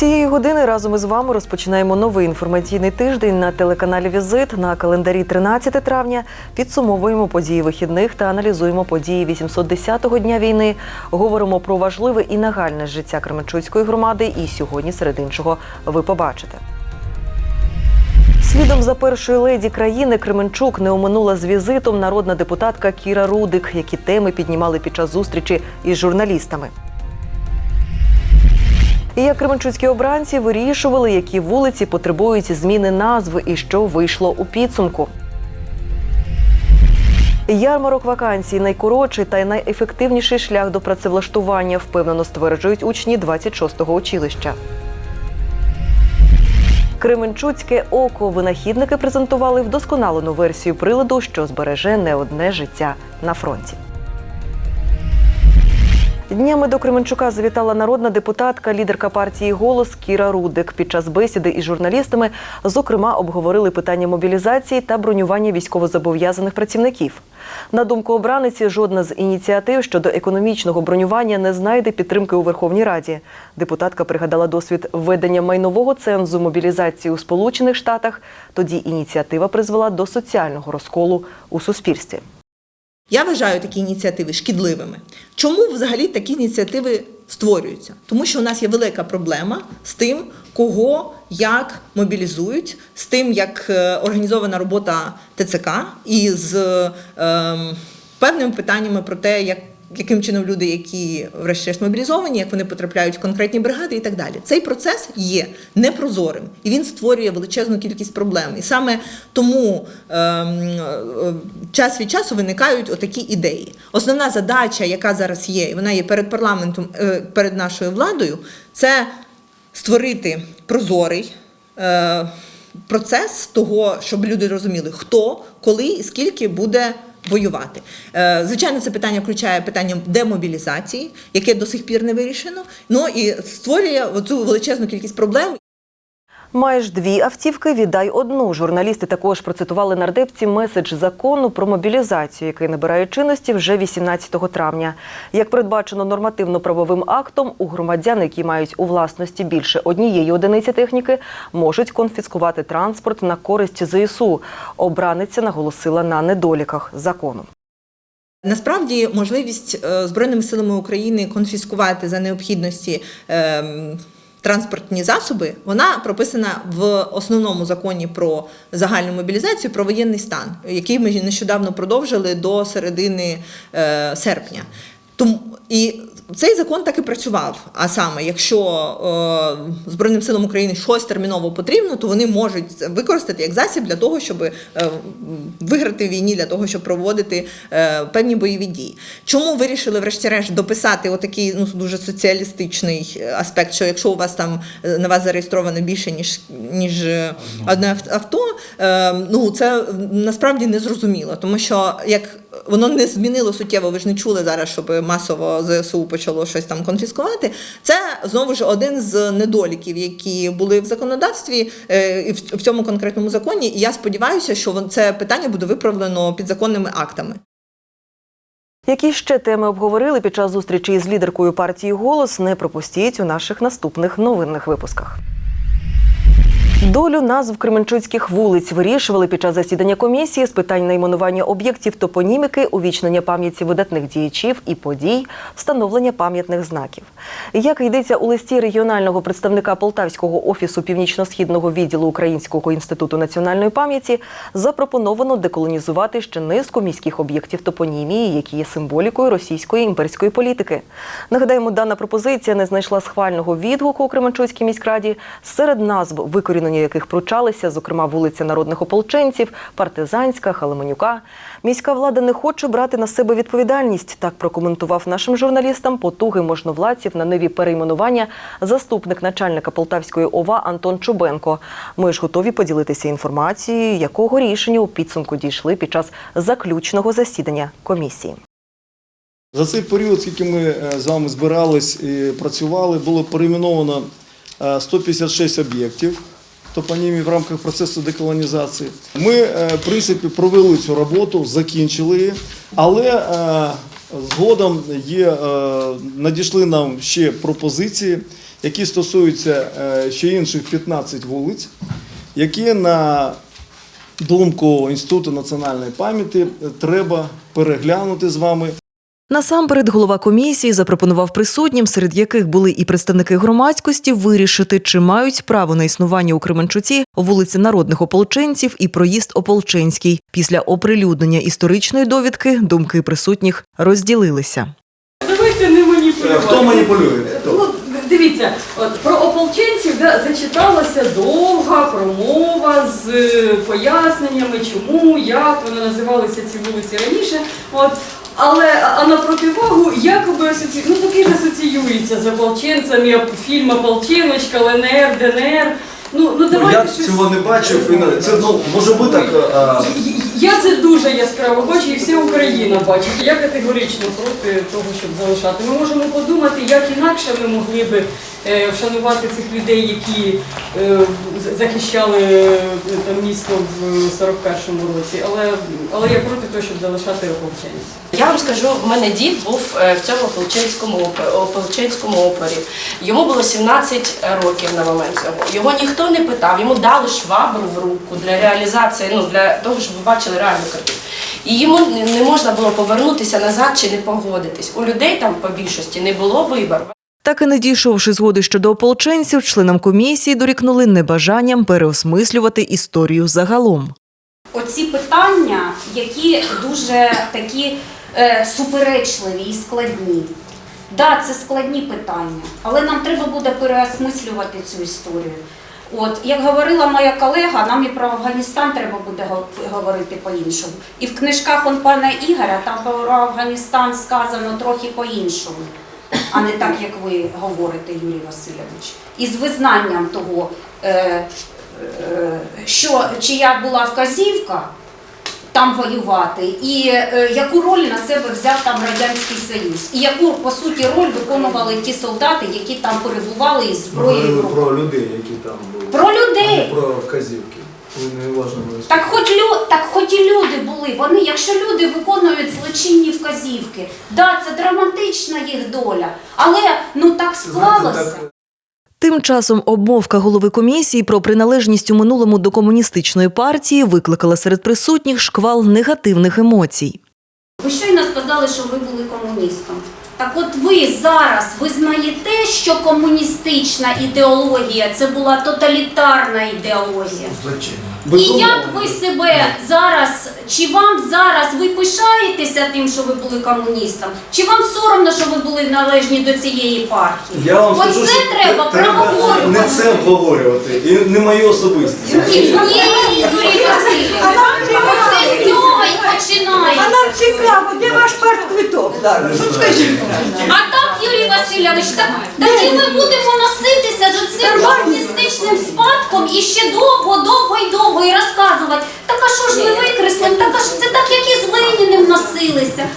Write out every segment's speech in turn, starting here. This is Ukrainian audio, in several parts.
Цієї години разом із вами розпочинаємо новий інформаційний тиждень на телеканалі Візит на календарі 13 травня. Підсумовуємо події вихідних та аналізуємо події 810-го дня війни. Говоримо про важливе і нагальне життя Кременчуцької громади. І сьогодні, серед іншого, ви побачите. Слідом за першою леді країни Кременчук не оминула з візитом народна депутатка Кіра Рудик, які теми піднімали під час зустрічі із журналістами. І як кременчуцькі обранці вирішували, які вулиці потребують зміни назви і що вийшло у підсумку. Ярмарок вакансій найкоротший та й найефективніший шлях до працевлаштування, впевнено стверджують учні 26-го училища. Кременчуцьке око винахідники презентували вдосконалену версію приладу, що збереже не одне життя на фронті. Днями до Кременчука завітала народна депутатка, лідерка партії Голос Кіра Рудик. Під час бесіди із журналістами, зокрема, обговорили питання мобілізації та бронювання військовозобов'язаних працівників. На думку обраниці, жодна з ініціатив щодо економічного бронювання не знайде підтримки у Верховній Раді. Депутатка пригадала досвід введення майнового цензу мобілізації у Сполучених Штатах. Тоді ініціатива призвела до соціального розколу у суспільстві. Я вважаю такі ініціативи шкідливими. Чому взагалі такі ініціативи створюються? Тому що у нас є велика проблема з тим, кого як мобілізують, з тим, як е, організована робота ТЦК і з е, певними питаннями про те, як. Яким чином люди, які врешті-решт мобілізовані, як вони потрапляють в конкретні бригади і так далі. Цей процес є непрозорим і він створює величезну кількість проблем. І саме тому ем, е, час від часу виникають отакі ідеї. Основна задача, яка зараз є, і вона є перед парламентом, е, перед нашою владою, це створити прозорий. Е, Процес того, щоб люди розуміли, хто, коли і скільки буде воювати. Е, Звичайно, це питання включає питання демобілізації, яке до сих пір не вирішено. Ну і створює цю величезну кількість проблем. Маєш дві автівки, віддай одну. Журналісти також процитували нардепці меседж закону про мобілізацію, який набирає чинності вже 18 травня. Як передбачено нормативно-правовим актом, у громадян, які мають у власності більше однієї одиниці техніки, можуть конфіскувати транспорт на користь ЗСУ. Обраниця наголосила на недоліках закону. Насправді можливість е, Збройними силами України конфіскувати за необхідності. Транспортні засоби вона прописана в основному законі про загальну мобілізацію про воєнний стан, який ми нещодавно продовжили до середини е, серпня. Тому і цей закон так і працював. А саме, якщо е, Збройним силам України щось терміново потрібно, то вони можуть використати як засіб для того, щоб е, виграти в війні, для того, щоб проводити е, певні бойові дії. Чому вирішили, врешті-решт, дописати отакий ну дуже соціалістичний е, аспект, що якщо у вас там е, на вас зареєстровано більше ніж ніж е, одне авто, е, ну це насправді не зрозуміло, тому що як воно не змінило суттєво. Ви ж не чули зараз, щоб масово ЗСУ почало щось там конфіскувати. Це знову ж один з недоліків, які були в законодавстві е, і в цьому конкретному законі. І я сподіваюся, що це питання буде виправлено підзаконними актами. Які ще теми обговорили під час зустрічі із лідеркою партії Голос, не пропустіть у наших наступних новинних випусках. Долю назв Кременчуцьких вулиць вирішували під час засідання комісії з питань найменування об'єктів топоніміки, увічнення пам'яті видатних діячів і подій, встановлення пам'ятних знаків. Як йдеться у листі регіонального представника Полтавського офісу північно-східного відділу Українського інституту національної пам'яті, запропоновано деколонізувати ще низку міських об'єктів топонімії, які є символікою російської імперської політики. Нагадаємо, дана пропозиція не знайшла схвального відгуку у Кременчуцькій міськраді. Серед назв, викорінення яких пручалися, зокрема вулиця народних ополченців, партизанська, Халеманюка. Міська влада не хоче брати на себе відповідальність. Так прокоментував нашим журналістам потуги можновладців на нові перейменування заступник начальника Полтавської ОВА Антон Чубенко. Ми ж готові поділитися інформацією, якого рішення у підсумку дійшли під час заключного засідання комісії. За цей період, скільки ми е, з вами збирались і працювали, було перейменовано е, 156 об'єктів топонімів в рамках процесу деколонізації. Ми, е, в принципі, провели цю роботу, закінчили її, але е, згодом є, е, надійшли нам ще пропозиції які стосуються ще інших 15 вулиць, які на думку Інституту національної пам'яті треба переглянути з вами Насамперед, голова комісії запропонував присутнім, серед яких були і представники громадськості, вирішити, чи мають право на існування у Кременчуці вулиці народних ополченців і проїзд Ополченський. Після оприлюднення історичної довідки думки присутніх розділилися. Давайте не маніпулювати. Хто маніпулює? Ну, дивіться, от про ополченців да, зачиталася довга промова з е, поясненнями, чому, як вони називалися ці вулиці раніше. От. Але а на противагу якоби асоці... ну таки ж асоціюється з ополченцями фільм Ополченочка, ЛНР, ДНР. Ну, ну давайте я щось... цього не бачив. і Це ну, може бути так. а, Я це дуже яскраво бачу, і вся Україна бачить. Я категорично проти того, щоб залишати. Ми можемо подумати, як інакше ми могли би е, вшанувати цих людей, які е, захищали е, там місто в 41-му році. Але, але я проти того, щоб залишати ополченців. Я вам скажу, в мене дід був е, в цьому ополченському ополченському опері. Йому було 17 років на момент цього. Його ніхто не питав, йому дали швабру в руку для реалізації, ну для того, щоб ви бачили реальну картину. І йому не- можна було повернутися назад чи не погодитись. У людей там по більшості не було вибору. Так і не дійшовши згоди щодо ополченців, членам комісії дорікнули небажанням переосмислювати історію загалом. оці питання, які дуже такі суперечливі і складні. Да, це складні питання, але нам треба буде переосмислювати цю історію. От, як говорила моя колега, нам і про Афганістан треба буде говорити по-іншому. І в книжках он пана Ігоря там про Афганістан сказано трохи по-іншому, а не так, як ви говорите, Юрій Васильович. І з визнанням того, е, е, що чия була вказівка там воювати, і е, яку роль на себе взяв там Радянський Союз, і яку по суті роль виконували ті солдати, які там перебували із зброєю. в руках. про людей, які там були. Про людей. А не про вказівки. Ви не Так хоч лю, так хоч і люди були. Вони, якщо люди виконують злочинні вказівки, да, це драматична їх доля, але ну так склалося. Тим часом обмовка голови комісії про приналежність у минулому до комуністичної партії викликала серед присутніх шквал негативних емоцій. Ви щойно сказали, що ви були комуністом. Так от ви зараз визнаєте, що комуністична ідеологія це була тоталітарна ідеологія. злочинно. І як ви себе зараз, чи вам зараз ви пишаєтеся тим, що ви були комуністом, чи вам соромно, що ви були належні до цієї партії? Я вам Оце скажу, що треба проговорювати. не це обговорювати, і не мою особистість. Ні, ні, Юрій Васильович, оце з цього і починається. А нам цікаво, де ваш партквиток зараз? Скажіть. А Юрій Васильович, так, тоді ми будемо носитися з цим комуністичним спадком і ще довго, довго і довго і розказувати. Так а що ж ми викреслимо? Так а ж це так, як і з Леніним носилися.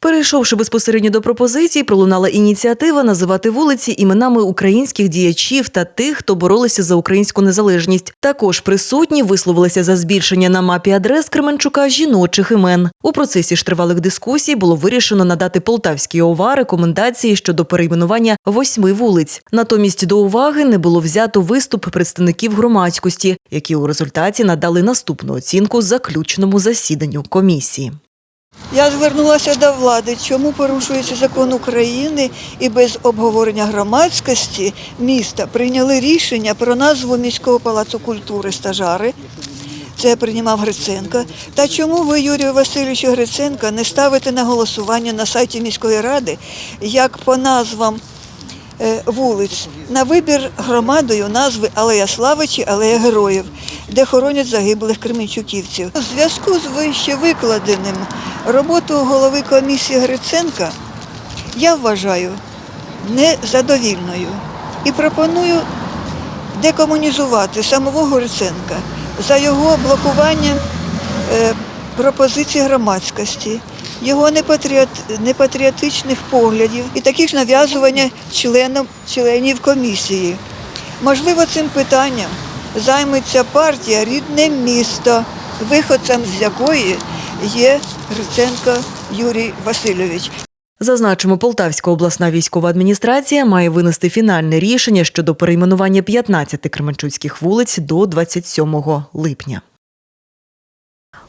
Перейшовши безпосередньо до пропозицій, пролунала ініціатива називати вулиці іменами українських діячів та тих, хто боролися за українську незалежність. Також присутні висловилися за збільшення на мапі адрес Кременчука жіночих імен. У процесі ж тривалих дискусій було вирішено надати Полтавській ОВА рекомендації щодо перейменування восьми вулиць. Натомість до уваги не було взято виступ представників громадськості, які у результаті надали наступну оцінку заключному засіданню комісії. Я звернулася до влади, чому порушується закон України і без обговорення громадськості міста прийняли рішення про назву міського палацу культури стажари. Це приймав Гриценко. Та чому ви, Юрію Васильовичу Гриценко, не ставите на голосування на сайті міської ради, як по назвам вулиць на вибір громадою назви Алея Слави чи Алея Героїв, де хоронять загиблих кременчуківців. У зв'язку з вище викладеним роботу голови комісії Гриценка я вважаю незадовільною і пропоную декомунізувати самого Гриценка за його блокування е, пропозицій громадськості, його непатріот- непатріотичних поглядів і таких ж нав'язування членам, членів комісії. Можливо, цим питанням займеться партія рідне місто, виходцем з якої є Гриценко Юрій Васильович. Зазначимо, Полтавська обласна військова адміністрація має винести фінальне рішення щодо перейменування 15 кременчуцьких вулиць до 27 липня.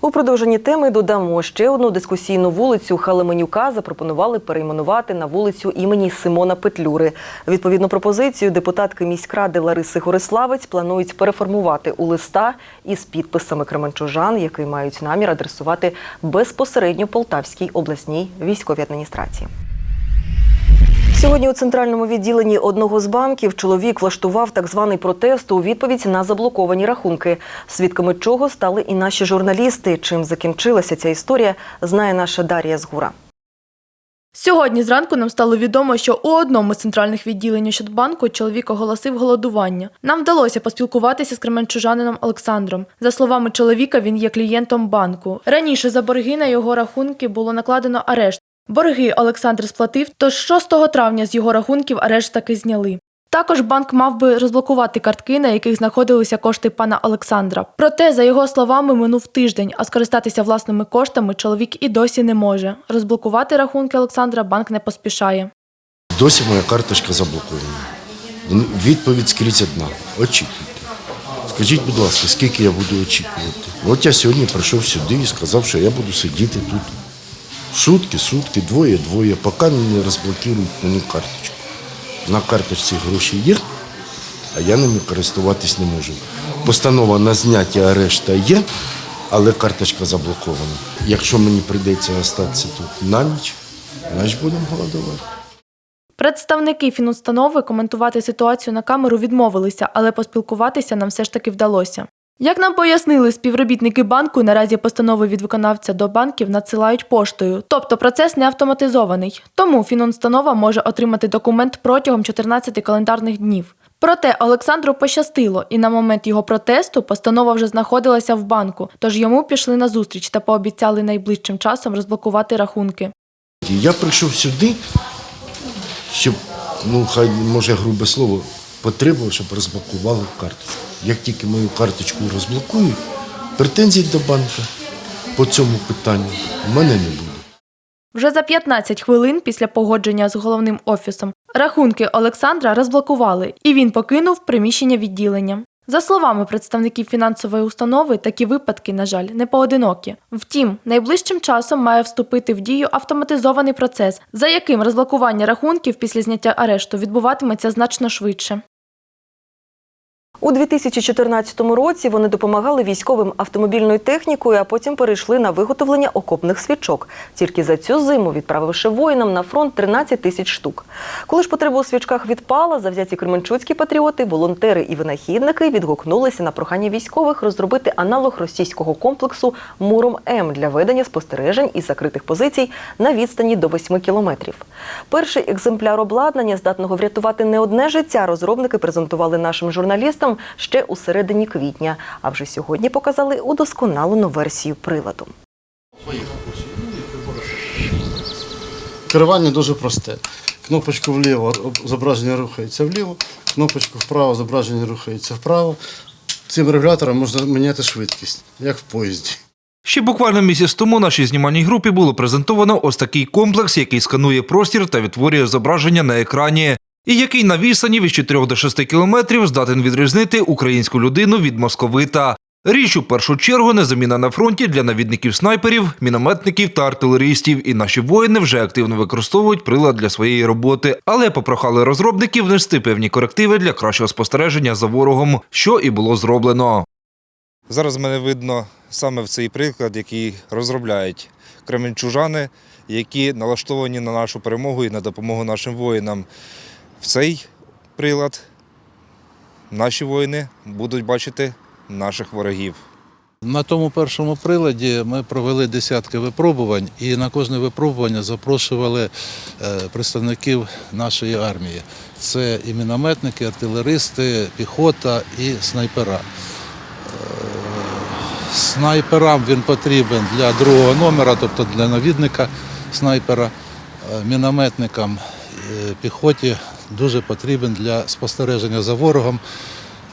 У продовженні теми додамо ще одну дискусійну вулицю Халеменюка запропонували перейменувати на вулицю імені Симона Петлюри. Відповідну пропозицію депутатки міськради Лариси Гориславець планують переформувати у листа із підписами кременчужан, який мають намір адресувати безпосередньо Полтавській обласній військовій адміністрації. Сьогодні у центральному відділенні одного з банків чоловік влаштував так званий протест у відповідь на заблоковані рахунки, свідками чого стали і наші журналісти. Чим закінчилася ця історія, знає наша Дар'я Згура. Сьогодні зранку нам стало відомо, що у одному з центральних відділень Ощадбанку чоловік оголосив голодування. Нам вдалося поспілкуватися з кременчужанином Олександром. За словами чоловіка, він є клієнтом банку. Раніше за борги на його рахунки було накладено арешт. Борги Олександр сплатив, тож 6 травня з його рахунків арешт таки зняли. Також банк мав би розблокувати картки, на яких знаходилися кошти пана Олександра. Проте, за його словами, минув тиждень, а скористатися власними коштами чоловік і досі не може. Розблокувати рахунки Олександра банк не поспішає. Досі моя карточка заблокована. Відповідь скрізь одна. Очікуйте. Скажіть, будь ласка, скільки я буду очікувати? От я сьогодні прийшов сюди і сказав, що я буду сидіти тут. Сутки, сутки, двоє, двоє, поки не розблокують мені карточку. На карточці гроші є, а я ними користуватись не можу. Постанова на зняття арешта є, але карточка заблокована. Якщо мені прийдеться остатися тут на ніч, значить будемо голодувати. Представники фінустанови коментувати ситуацію на камеру відмовилися, але поспілкуватися нам все ж таки вдалося. Як нам пояснили співробітники банку, наразі постанови від виконавця до банків надсилають поштою, тобто процес не автоматизований. Тому фінустанова може отримати документ протягом 14 календарних днів. Проте Олександру пощастило, і на момент його протесту постанова вже знаходилася в банку, тож йому пішли на зустріч та пообіцяли найближчим часом розблокувати рахунки. Я прийшов сюди, щоб, ну хай може грубе слово, потребував, щоб розблокували карточку. Як тільки мою карточку розблокують, претензій до банка по цьому питанню в мене не буде. Вже за 15 хвилин після погодження з головним офісом рахунки Олександра розблокували, і він покинув приміщення відділення. За словами представників фінансової установи, такі випадки, на жаль, не поодинокі. Втім, найближчим часом має вступити в дію автоматизований процес, за яким розблокування рахунків після зняття арешту відбуватиметься значно швидше. У 2014 році вони допомагали військовим автомобільною технікою, а потім перейшли на виготовлення окопних свічок. Тільки за цю зиму відправивши воїнам на фронт 13 тисяч штук. Коли ж потреба у свічках відпала, завзяті кременчуцькі патріоти, волонтери і винахідники відгукнулися на прохання військових розробити аналог російського комплексу Муром М для ведення спостережень із закритих позицій на відстані до 8 кілометрів. Перший екземпляр обладнання, здатного врятувати не одне життя, розробники презентували нашим журналістам ще у середині квітня. А вже сьогодні показали удосконалену версію приладу. Керування дуже просте. Кнопочку вліво зображення рухається вліво, кнопочку вправо зображення рухається вправо. Цим регулятором можна міняти швидкість, як в поїзді. Ще буквально місяць тому нашій знімальній групі було презентовано ось такий комплекс, який сканує простір та відтворює зображення на екрані, і який на відстані від 4 до 6 кілометрів здатен відрізнити українську людину від московита. Річ у першу чергу незамінна на фронті для навідників снайперів, мінометників та артилерістів. І наші воїни вже активно використовують прилад для своєї роботи, але попрохали розробників внести певні корективи для кращого спостереження за ворогом, що і було зроблено. Зараз мене видно саме в цей приклад, який розробляють кременчужани, які налаштовані на нашу перемогу і на допомогу нашим воїнам. В цей прилад наші воїни будуть бачити наших ворогів. На тому першому приладі ми провели десятки випробувань, і на кожне випробування запрошували е, представників нашої армії. Це і мінометники, артилеристи, піхота і снайпера. Е, Снайперам він потрібен для другого номера, тобто для навідника снайпера, Е, мінометникам, піхоті дуже потрібен для спостереження за ворогом,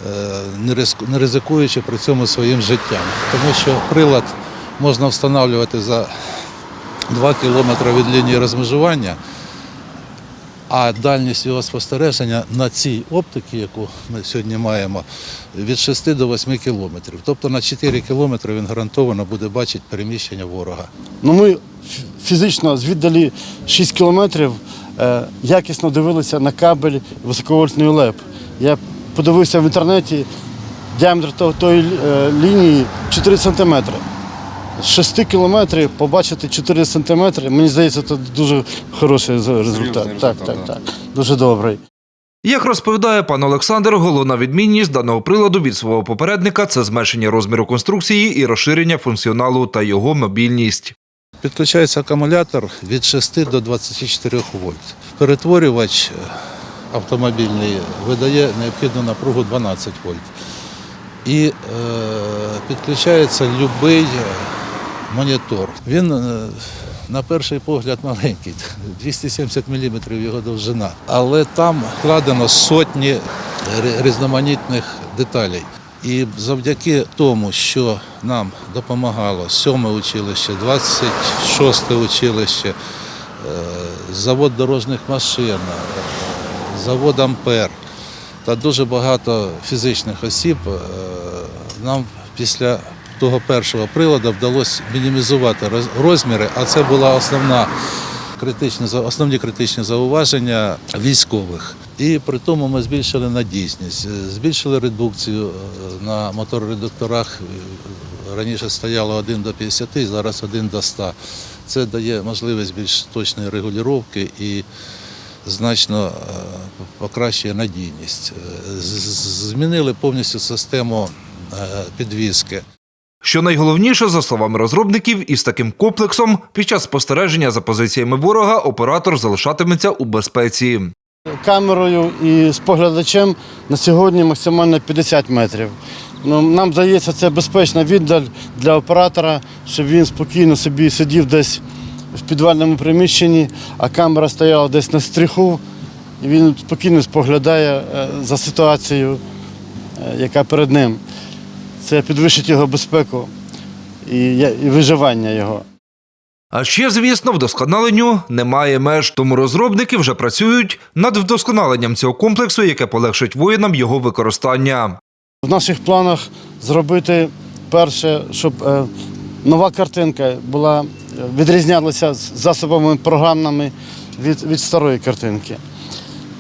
е, не ризикуючи при цьому своїм життям. Тому що прилад можна встановлювати за 2 кілометри від лінії розмежування, а дальність його спостереження на цій оптиці, яку ми сьогодні маємо, від 6 до 8 кілометрів. Тобто на 4 кілометри він гарантовано буде бачити переміщення ворога. Ну, ми фізично звіддалі 6 кілометрів якісно дивилися на кабель високовольтний ЛЕП. Я подивився в інтернеті діаметр тої е, лінії 4 сантиметри. З 6 кілометрів побачити 4 сантиметри, мені здається, це дуже хороший результат. Так, так, так. Дуже добрий. Як розповідає пан Олександр, головна відмінність даного приладу від свого попередника це зменшення розміру конструкції і розширення функціоналу та його мобільність. Підключається акумулятор від 6 до 24 вольт. Перетворювач е, автомобільний видає необхідну напругу 12 вольт. І е, підключається будь-який монітор. Він е, на перший погляд маленький, 270 мм його довжина. Але там вкладено сотні різноманітних деталей. І завдяки тому, що нам допомагало 7 училище, 26 училище, е, завод дорожніх машин, е, завод Ампер та дуже багато фізичних осіб, е, нам після того першого приладу вдалося мінімізувати роз- розміри, а це була основна критичні, за- основні критичні зауваження військових. І при тому ми збільшили надійність, е, збільшили редукцію е, на моторредукторах. Е, Раніше стояло 1 до 50, зараз 1 до 100. Це дає можливість більш точної регулювання і значно покращує надійність. Змінили повністю систему підвізки. Що найголовніше, за словами розробників, із таким комплексом під час спостереження за позиціями ворога оператор залишатиметься у безпеці. Камерою і споглядачем на сьогодні максимально 50 метрів. Ну, нам здається, це безпечна віддаль для оператора, щоб він спокійно собі сидів десь в підвальному приміщенні, а камера стояла десь на стріху, і він спокійно споглядає е, за ситуацією, е, яка перед ним. Це підвищить його безпеку і виживання його. А ще, звісно, вдосконаленню немає меж, тому розробники вже працюють над вдосконаленням цього комплексу, яке полегшить воїнам його використання. В наших планах зробити перше, щоб е, нова картинка була е, відрізнялася з засобами програмними від, від старої картинки.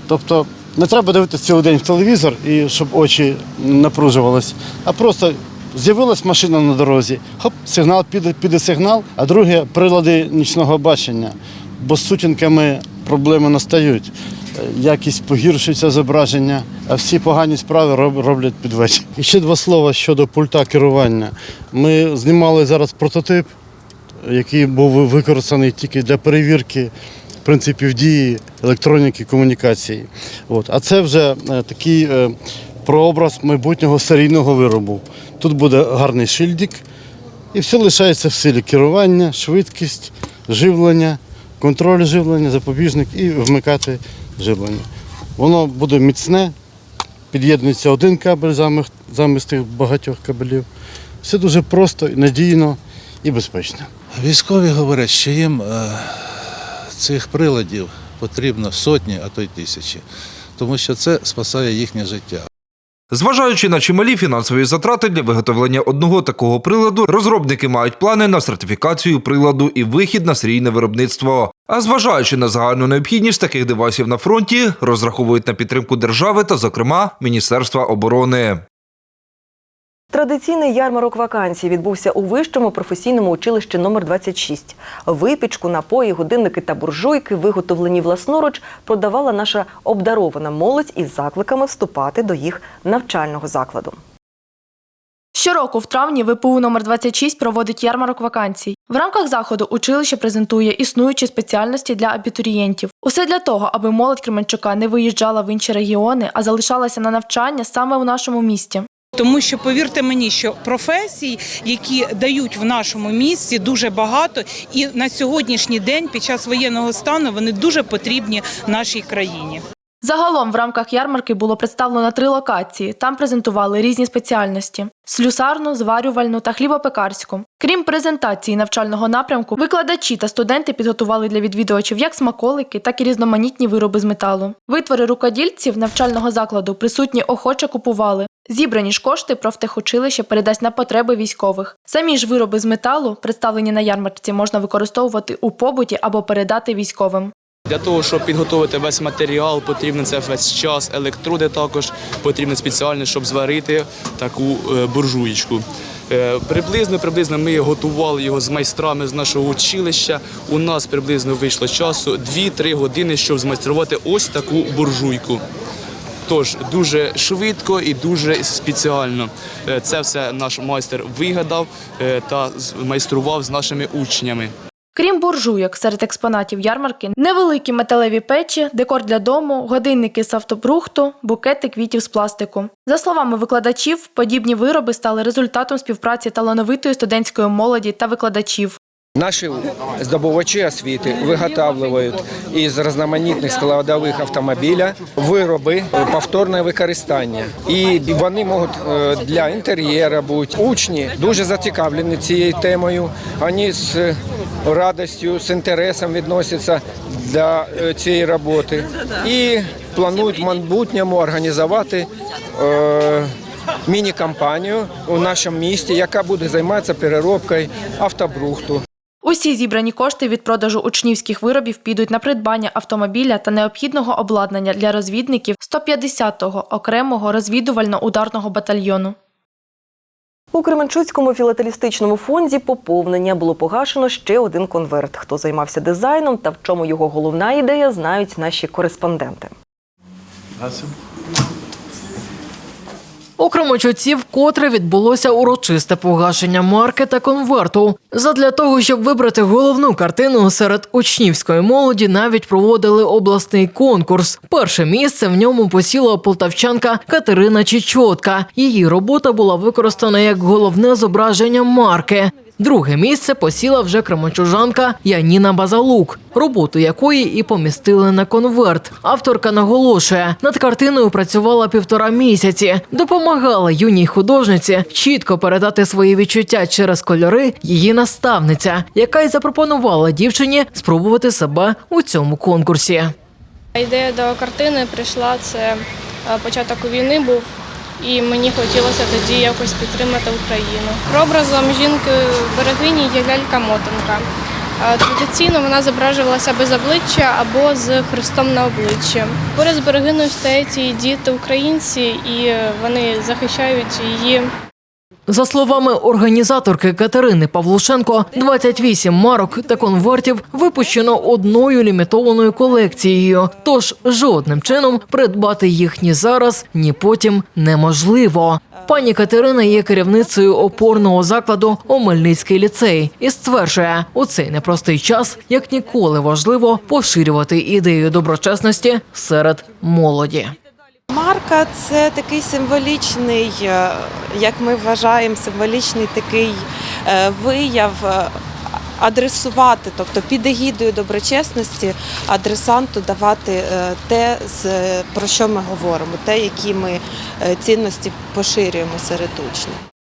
Тобто не треба дивитися цілий день в телевізор і щоб очі напружувались, а просто з'явилась машина на дорозі, хоп, сигнал піде, піде сигнал, а друге прилади нічного бачення. Бо з сутінками проблеми настають. Е, Якість погіршується зображення, а всі погані справи роблять під вечір. І ще два слова щодо пульта керування. Ми знімали зараз прототип, який був використаний тільки для перевірки принципів дії електроніки комунікації. От. А це вже е, такий е, прообраз майбутнього серійного виробу. Тут буде гарний шильдик, і все лишається в силі керування, швидкість, живлення, контроль живлення, запобіжник і вмикати живлення. Воно буде міцне, під'єднується один кабель замість, тих багатьох кабелів. Все дуже просто, надійно і безпечно. Військові говорять, що їм е, цих приладів потрібно сотні, а то й тисячі, тому що це спасає їхнє життя. Зважаючи на чималі фінансові затрати для виготовлення одного такого приладу, розробники мають плани на сертифікацію приладу і вихід на серійне виробництво. А зважаючи на загальну необхідність таких девайсів на фронті, розраховують на підтримку держави та, зокрема, Міністерства оборони. Традиційний ярмарок вакансій відбувся у вищому професійному училищі номер 26. Випічку, напої, годинники та буржуйки, виготовлені власноруч, продавала наша обдарована молодь із закликами вступати до їх навчального закладу. Щороку в травні ВПУ номер 26 проводить ярмарок вакансій. В рамках заходу училище презентує існуючі спеціальності для абітурієнтів. Усе для того, аби молодь Кременчука не виїжджала в інші регіони, а залишалася на навчання саме у нашому місті. Тому що повірте мені, що професій, які дають в нашому місті, дуже багато, і на сьогоднішній день, під час воєнного стану, вони дуже потрібні нашій країні. Загалом в рамках ярмарки було представлено три локації. Там презентували різні спеціальності: слюсарну, зварювальну та хлібопекарську. Крім презентації навчального напрямку, викладачі та студенти підготували для відвідувачів як смаколики, так і різноманітні вироби з металу. Витвори рукодільців навчального закладу присутні охоче купували. Зібрані ж кошти профтехучилище передасть на потреби військових. Самі ж вироби з металу, представлені на ярмарці, можна використовувати у побуті або передати військовим. Для того, щоб підготувати весь матеріал, потрібно це весь час, електроди також потрібно спеціально, щоб зварити таку е, буржуєчку. Е, Приблизно, приблизно ми готували його з майстрами з нашого училища. У нас приблизно вийшло часу 2-3 години, щоб змайструвати ось таку буржуйку. Тож дуже швидко і дуже спеціально. Е, Це все наш майстер вигадав та майстрував з нашими учнями. Крім буржуйок, серед експонатів ярмарки невеликі металеві печі, декор для дому, годинники з автобрухту, букети квітів з пластику. За словами викладачів, подібні вироби стали результатом співпраці талановитої студентської молоді та викладачів. Наші здобувачі освіти виготовлюють із різноманітних складових автомобіля вироби повторне використання. І вони можуть е, для інтер'єра бути. Учні дуже зацікавлені цією темою. Вони з радістю, з інтересом відносяться до е, цієї роботи і планують в майбутньому організувати. е, Міні-кампанію у нашому місті, яка буде займатися переробкою автобрухту. Усі зібрані кошти від продажу учнівських виробів підуть на придбання автомобіля та необхідного обладнання для розвідників 150-го окремого розвідувально-ударного батальйону. У Кременчуцькому філателістичному фонді поповнення було погашено ще один конверт. Хто займався дизайном та в чому його головна ідея, знають наші кореспонденти. У Кременчуці вкотре відбулося урочисте погашення марки та конверту. Задля того, щоб вибрати головну картину серед учнівської молоді, навіть проводили обласний конкурс. Перше місце в ньому посіла полтавчанка Катерина Чечотка. Її робота була використана як головне зображення марки. Друге місце посіла вже кременчужанка Яніна Базалук, роботу якої і помістили на конверт. Авторка наголошує, над картиною працювала півтора місяці, допомагала юній художниці чітко передати свої відчуття через кольори її наставниця, яка й запропонувала дівчині спробувати себе у цьому конкурсі. Ідея до картини прийшла це е, початок війни був, і мені хотілося тоді якось підтримати Україну. Прообразом жінки берегині є лялька мотанка. Традиційно вона зображувалася без обличчя або з хрестом на обличчі. Поряд з берегиною стоять і діти українці, і вони захищають її За словами організаторки Катерини Павлушенко, 28 марок та конвертів випущено одною лімітованою колекцією. Тож жодним чином придбати їх ні зараз, ні потім неможливо. Пані Катерина є керівницею опорного закладу Омельницький ліцей і стверджує, у цей непростий час як ніколи важливо поширювати ідею доброчесності серед молоді. Марка це такий символічний, е, як ми вважаємо, символічний такий е, вияв е, адресувати, тобто під егідою доброчесності адресанту давати те, про що ми говоримо, те, які ми цінності поширюємо серед учнів.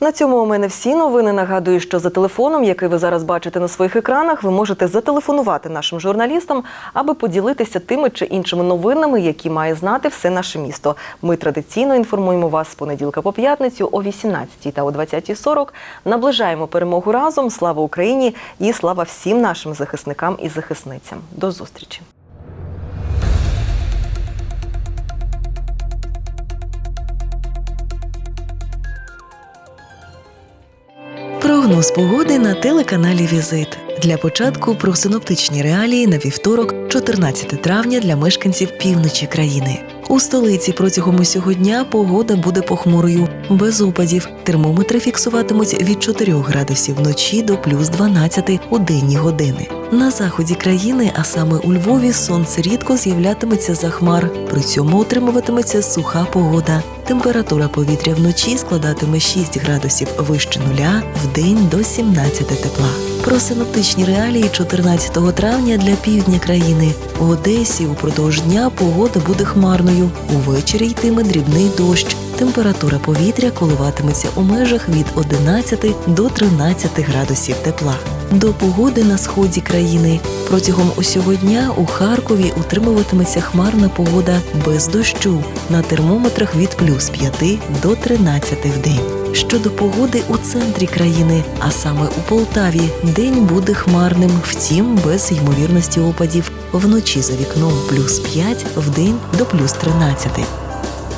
На цьому у мене всі новини. Нагадую, що за телефоном, який ви зараз бачите на своїх екранах, ви можете зателефонувати нашим журналістам, аби поділитися тими чи іншими новинами, які має знати все наше місто. Ми традиційно інформуємо вас з понеділка по п'ятницю о 18 та о 20.40. Наближаємо перемогу разом. Слава Україні і слава всім нашим захисникам і захисницям. До зустрічі. Прогноз погоди на телеканалі Візит. Для початку про синоптичні реалії на вівторок, 14 травня для мешканців півночі країни. У столиці протягом усього дня погода буде похмурою. без опадів. Термометри фіксуватимуть від 4 градусів вночі до плюс 12 у денні години. На заході країни, а саме у Львові, сонце рідко з'являтиметься за хмар. При цьому утримуватиметься суха погода. Температура повітря вночі складатиме 6 градусів вище нуля, вдень до 17 тепла. Про синоптичні реалії 14 травня для півдня країни. В Одесі упродовж дня погода буде хмарною. Увечері йтиме дрібний дощ. Температура повітря коливатиметься у межах від 11 до 13 градусів тепла. До погоди на сході країни протягом усього дня у Харкові утримуватиметься хмарна погода без дощу на термометрах від плюс 5 до 13 в день. Щодо погоди у центрі країни, а саме у Полтаві, день буде хмарним, втім без ймовірності опадів. Вночі за вікном плюс 5, день до плюс 13.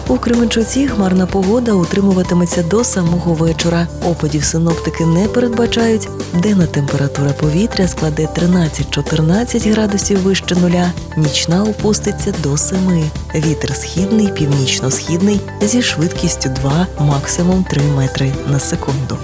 У Кременчуці хмарна погода утримуватиметься до самого вечора. Опадів синоптики не передбачають. Денна температура повітря складе 13-14 градусів вище нуля, нічна опуститься до 7. Вітер східний, північно-східний зі швидкістю 2, максимум 3 метри на секунду.